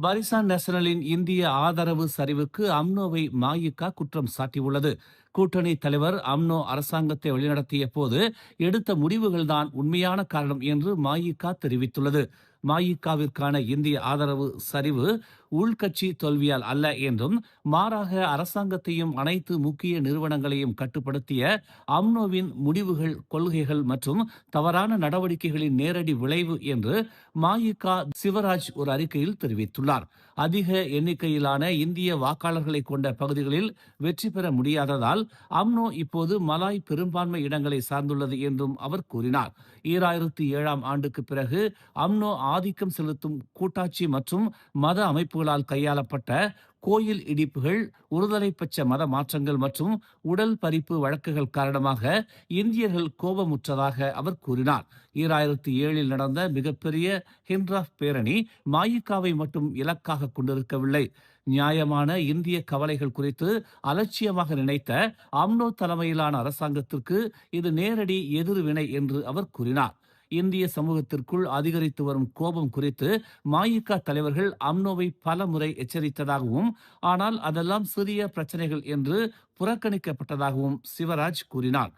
பரிசான் நேஷனலின் இந்திய ஆதரவு சரிவுக்கு அம்னோவை மாயிகா குற்றம் சாட்டியுள்ளது. கூட்டணி தலைவர் அம்னோ அரசாங்கத்தை வழிநடத்திய போது எடுத்த முடிவுகள்தான் உண்மையான காரணம் என்று மாயிகா தெரிவித்துள்ளது. மாயிகாவிற்கான இந்திய ஆதரவு சரிவு உள்கட்சி தோல்வியால் அல்ல என்றும் மாறாக அரசாங்கத்தையும் அனைத்து முக்கிய நிறுவனங்களையும் கட்டுப்படுத்திய அம்னோவின் முடிவுகள் கொள்கைகள் மற்றும் தவறான நடவடிக்கைகளின் நேரடி விளைவு என்று மாயிகா சிவராஜ் ஒரு அறிக்கையில் தெரிவித்துள்ளார். அதிக எண்ணிக்கையிலான இந்திய வாக்காளர்களை கொண்ட பகுதிகளில் வெற்றி பெற முடியாததால் அம்னோ இப்போது மலாய் பெரும்பான்மை இடங்களை சார்ந்துள்ளது என்றும் அவர் கூறினார். ஈராயிரத்தி ஏழாம் ஆண்டுக்கு பிறகு அம்னோ ஆதிக்கம் செலுத்தும் கூட்டாட்சி மற்றும் மத அமைப்புகளால் கையாளப்பட்ட கோயில் இடிப்புகள் ஒருதலைப்பட்ச மத மாற்றங்கள் மற்றும் உடல் பறிப்பு வழக்குகள் காரணமாக இந்தியர்கள் கோபமுற்றதாக அவர் கூறினார். ஈராயிரத்தி ஏழில் நடந்த மிகப்பெரிய ஹிண்ட்ராஃப் பேரணி மாயிக்காவை மட்டும் இலக்காக கொண்டிருக்கவில்லை. நியாயமான இந்திய கவலைகள் குறித்து அலட்சியமாக நினைத்த அம்னோ தலைமையிலான அரசாங்கத்திற்கு இது நேரடி எதிர்வினை என்று அவர் கூறினார். இந்திய சமூகத்திற்குள் அதிகரித்து வரும் கோபம் குறித்து மாயிகா தலைவர்கள் அம்னோவை பல முறை எச்சரித்ததாகவும் ஆனால் அதெல்லாம் சிறிய பிரச்சனைகள் என்று புறக்கணிக்கப்பட்டதாகவும் சிவராஜ் கூறினார்.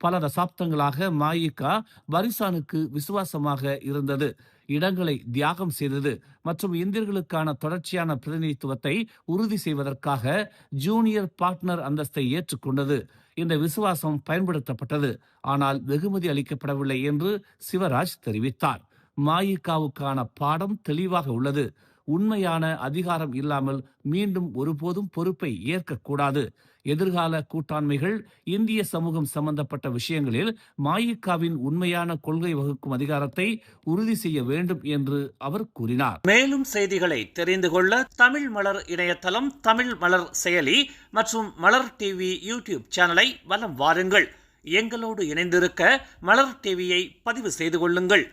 பல தசாப்தங்களாக மாயிகா பரிசானுக்கு விசுவாசமாக இருந்தது. இடங்களை தியாகம் செய்தது மற்றும் இந்தியர்களுக்கான தொடர்ச்சியான பிரதிநிதித்துவத்தை உறுதி செய்வதற்காக ஜூனியர் பார்ட்னர் அந்தஸ்தை ஏற்றுக்கொண்டது. இந்த விசுவாசம் பயன்படுத்தப்பட்டது. ஆனால் வெகுமதி அளிக்கப்படவில்லை என்று சிவராஜ் தெரிவித்தார். மாயிகாவுக்கான பாடம் தெளிவாக உள்ளது. உண்மையான அதிகாரம் இல்லாமல் மீண்டும் ஒருபோதும் பொறுப்பை ஏற்கக்கூடாது. எதிர்கால கூட்டாண்மைகள் இந்திய சமூகம் சம்பந்தப்பட்ட விஷயங்களில் மாயிக்காவின் உண்மையான கொள்கை வகுக்கும் அதிகாரத்தை உறுதி செய்ய வேண்டும் என்று அவர் கூறினார். மேலும் செய்திகளை தெரிந்து கொள்ள தமிழ் மலர் இணையதளம் தமிழ் மலர் செயலி மற்றும் மலர் டிவி யூடியூப் சேனலை வலம் வாருங்கள். எங்களோடு இணைந்திருக்க மலர் டிவியை பதிவு செய்து கொள்ளுங்கள்.